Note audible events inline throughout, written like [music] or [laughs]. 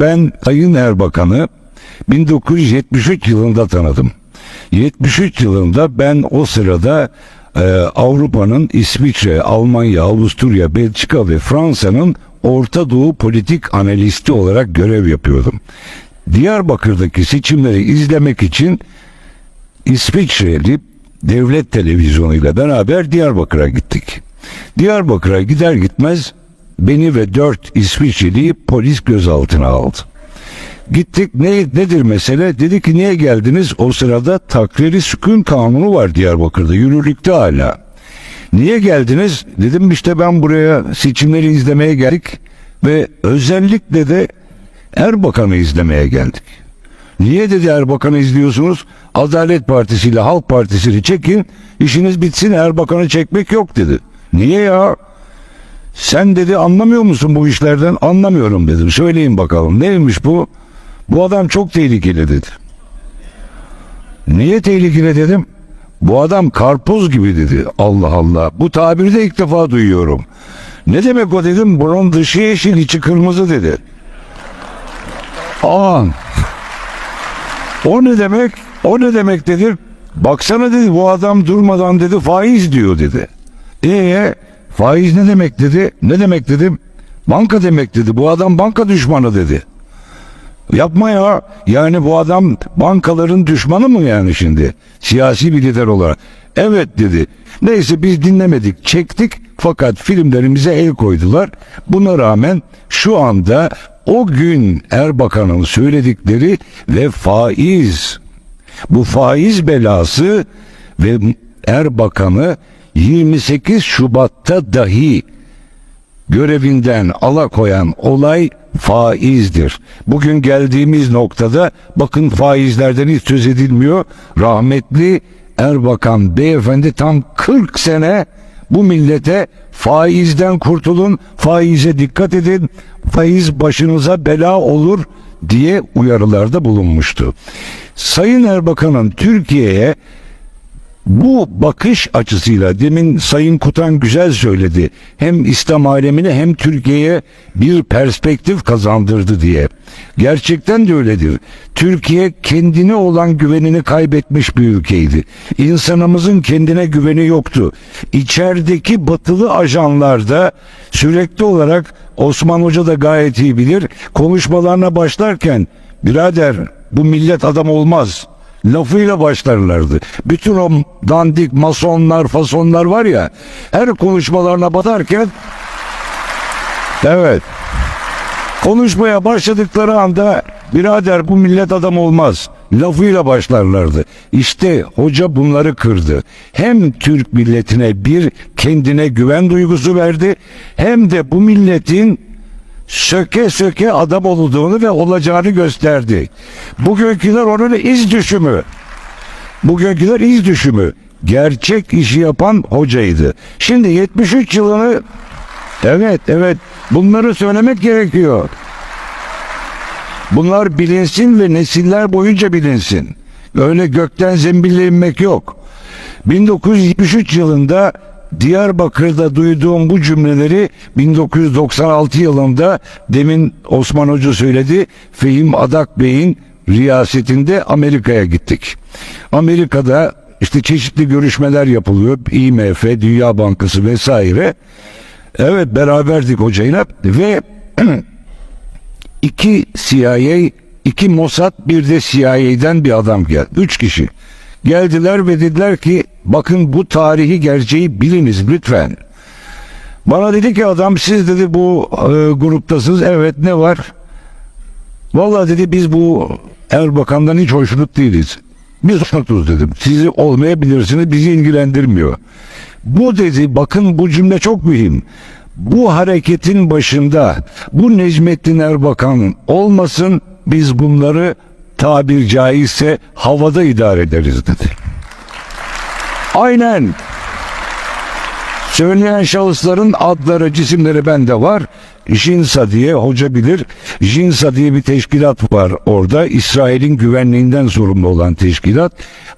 Ben Sayın Erbakan'ı 1973 yılında tanıdım. 73 yılında ben o sırada e, Avrupa'nın İsviçre, Almanya, Avusturya, Belçika ve Fransa'nın Orta Doğu politik analisti olarak görev yapıyordum. Diyarbakır'daki seçimleri izlemek için İsviçreli devlet televizyonuyla beraber Diyarbakır'a gittik. Diyarbakır'a gider gitmez beni ve dört İsviçreliyi polis gözaltına aldı. Gittik ne nedir mesele? Dedi ki niye geldiniz? O sırada takriri sükun kanunu var Diyarbakır'da yürürlükte hala. Niye geldiniz? Dedim işte ben buraya seçimleri izlemeye geldik ve özellikle de Erbakan'ı izlemeye geldik. Niye dedi Erbakan'ı izliyorsunuz? Adalet Partisi ile Halk Partisi'ni çekin, işiniz bitsin Erbakan'ı çekmek yok dedi. Niye ya? Sen dedi anlamıyor musun bu işlerden? Anlamıyorum dedim. Söyleyin bakalım neymiş bu? Bu adam çok tehlikeli dedi. Niye tehlikeli dedim? Bu adam karpuz gibi dedi. Allah Allah. Bu tabiri de ilk defa duyuyorum. Ne demek o dedim? Bunun dışı yeşil içi kırmızı dedi. Aa. O ne demek? O ne demek dedi. Baksana dedi bu adam durmadan dedi faiz diyor dedi. Ee faiz ne demek dedi. Ne demek dedim. Banka demek dedi. Bu adam banka düşmanı dedi. Yapma ya. Yani bu adam bankaların düşmanı mı yani şimdi? Siyasi bir lider olarak. Evet dedi. Neyse biz dinlemedik, çektik fakat filmlerimize el koydular. Buna rağmen şu anda o gün Erbakan'ın söyledikleri ve faiz bu faiz belası ve Erbakan'ı 28 Şubat'ta dahi görevinden alakoyan olay faizdir. Bugün geldiğimiz noktada bakın faizlerden hiç söz edilmiyor. Rahmetli Erbakan beyefendi tam 40 sene bu millete faizden kurtulun, faize dikkat edin, faiz başınıza bela olur diye uyarılarda bulunmuştu. Sayın Erbakan'ın Türkiye'ye bu bakış açısıyla demin Sayın Kutan güzel söyledi. Hem İslam alemine hem Türkiye'ye bir perspektif kazandırdı diye. Gerçekten de öyledir. Türkiye kendine olan güvenini kaybetmiş bir ülkeydi. İnsanımızın kendine güveni yoktu. İçerideki batılı ajanlarda sürekli olarak Osman Hoca da gayet iyi bilir. Konuşmalarına başlarken birader bu millet adam olmaz lafıyla başlarlardı. Bütün o dandik masonlar, fasonlar var ya her konuşmalarına batarken evet konuşmaya başladıkları anda birader bu millet adam olmaz lafıyla başlarlardı. İşte hoca bunları kırdı. Hem Türk milletine bir kendine güven duygusu verdi hem de bu milletin söke söke adam olduğunu ve olacağını gösterdi. Bugünküler onun iz düşümü. Bugünküler iz düşümü. Gerçek işi yapan hocaydı. Şimdi 73 yılını evet evet bunları söylemek gerekiyor. Bunlar bilinsin ve nesiller boyunca bilinsin. Öyle gökten zembille inmek yok. 1973 yılında Diyarbakır'da duyduğum bu cümleleri 1996 yılında demin Osman Hoca söyledi. Fehim Adak Bey'in riyasetinde Amerika'ya gittik. Amerika'da işte çeşitli görüşmeler yapılıyor. IMF, Dünya Bankası vesaire. Evet beraberdik hocayla ve [clears throat] iki CIA, iki Mossad, bir de CIA'den bir adam geldi. Üç kişi. Geldiler ve dediler ki bakın bu tarihi gerçeği biliniz lütfen. Bana dedi ki adam siz dedi bu e, gruptasınız. Evet ne var? Vallahi dedi biz bu Erbakan'dan hiç hoşnut değiliz. Biz hoşnutuz dedim. Sizi olmayabilirsiniz bizi ilgilendirmiyor. Bu dedi bakın bu cümle çok mühim. Bu hareketin başında bu Necmettin Erbakan olmasın biz bunları tabir caizse havada idare ederiz dedi. Aynen. Söyleyen şahısların adları, cisimleri bende var. JINSA diye hoca bilir. JINSA diye bir teşkilat var orada. İsrail'in güvenliğinden sorumlu olan teşkilat.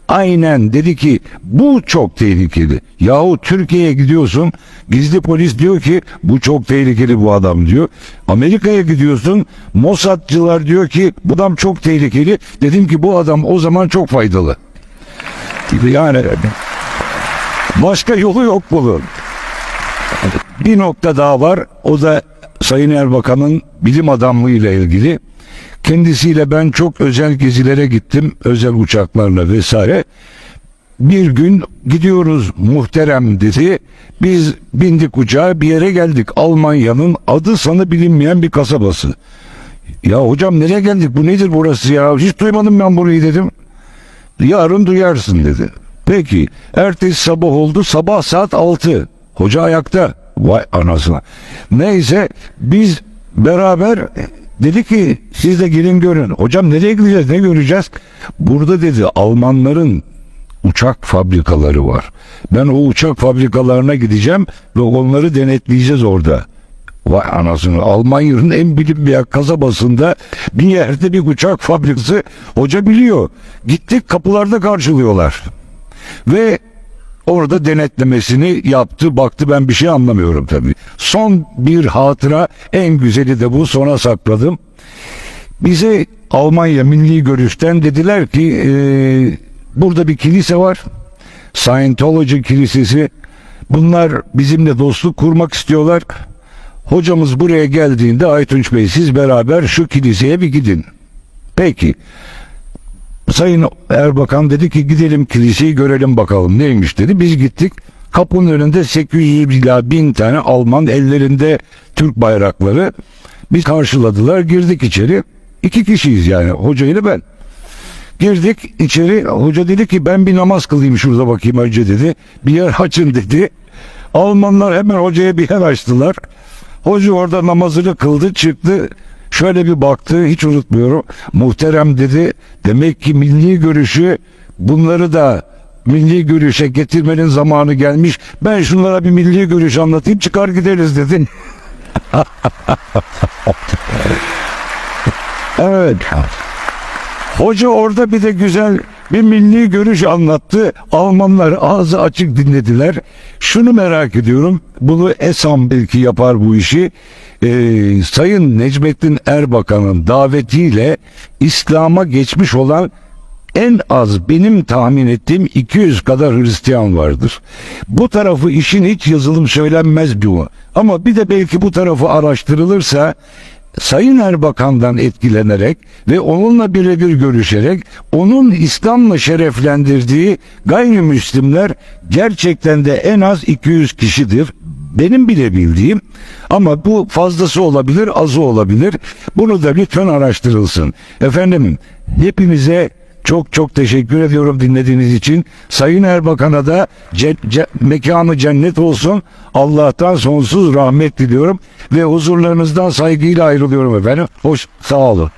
Aynen dedi ki bu çok tehlikeli. Yahu Türkiye'ye gidiyorsun gizli polis diyor ki bu çok tehlikeli bu adam diyor. Amerika'ya gidiyorsun Mossadçılar diyor ki bu adam çok tehlikeli. Dedim ki bu adam o zaman çok faydalı. Yani başka yolu yok bunun. Bir nokta daha var. O da Sayın Erbakan'ın bilim adamlığıyla ilgili. Kendisiyle ben çok özel gezilere gittim. Özel uçaklarla vesaire. Bir gün gidiyoruz muhterem dedi. Biz bindik uçağa bir yere geldik. Almanya'nın adı sanı bilinmeyen bir kasabası. Ya hocam nereye geldik bu nedir burası ya? Hiç duymadım ben burayı dedim. Yarın duyarsın dedi. Peki ertesi sabah oldu sabah saat 6. Hoca ayakta. Vay anasına. Neyse biz beraber dedi ki siz de gelin görün. Hocam nereye gideceğiz ne göreceğiz? Burada dedi Almanların uçak fabrikaları var. Ben o uçak fabrikalarına gideceğim ve onları denetleyeceğiz orada. Vay anasını Almanya'nın en bilinmeyen kasabasında bir yerde bir uçak fabrikası hoca biliyor. Gittik kapılarda karşılıyorlar. Ve orada denetlemesini yaptı baktı ben bir şey anlamıyorum tabii. Son bir hatıra en güzeli de bu sona sakladım. Bize Almanya Milli Görüş'ten dediler ki eee, burada bir kilise var. Scientology kilisesi. Bunlar bizimle dostluk kurmak istiyorlar. Hocamız buraya geldiğinde Aytunç Bey siz beraber şu kiliseye bir gidin. Peki. Sayın Erbakan dedi ki gidelim kiliseyi görelim bakalım neymiş dedi. Biz gittik. Kapının önünde 800 ila 1000 tane Alman ellerinde Türk bayrakları. Biz karşıladılar girdik içeri. İki kişiyiz yani hoca ben. Girdik içeri hoca dedi ki ben bir namaz kılayım şurada bakayım önce dedi. Bir yer açın dedi. Almanlar hemen hocaya bir yer açtılar. Hoca orada namazını kıldı çıktı. Şöyle bir baktı hiç unutmuyorum. Muhterem dedi. Demek ki milli görüşü bunları da milli görüşe getirmenin zamanı gelmiş. Ben şunlara bir milli görüş anlatayım çıkar gideriz dedi. [laughs] evet. Hoca orada bir de güzel bir milli görüş anlattı. Almanlar ağzı açık dinlediler. Şunu merak ediyorum. Bunu ESAM belki yapar bu işi. Ee, Sayın Necmettin Erbakan'ın davetiyle İslam'a geçmiş olan en az benim tahmin ettiğim 200 kadar Hristiyan vardır. Bu tarafı işin hiç yazılım söylenmez bu. Ama bir de belki bu tarafı araştırılırsa Sayın Erbakan'dan etkilenerek ve onunla birebir görüşerek onun İslam'la şereflendirdiği gayrimüslimler gerçekten de en az 200 kişidir. Benim bile bildiğim ama bu fazlası olabilir, azı olabilir. Bunu da lütfen araştırılsın. Efendim hepinize çok çok teşekkür ediyorum dinlediğiniz için. Sayın Erbakan'a da ce- ce- mekanı cennet olsun. Allah'tan sonsuz rahmet diliyorum ve huzurlarınızdan saygıyla ayrılıyorum efendim. Hoş sağ olun.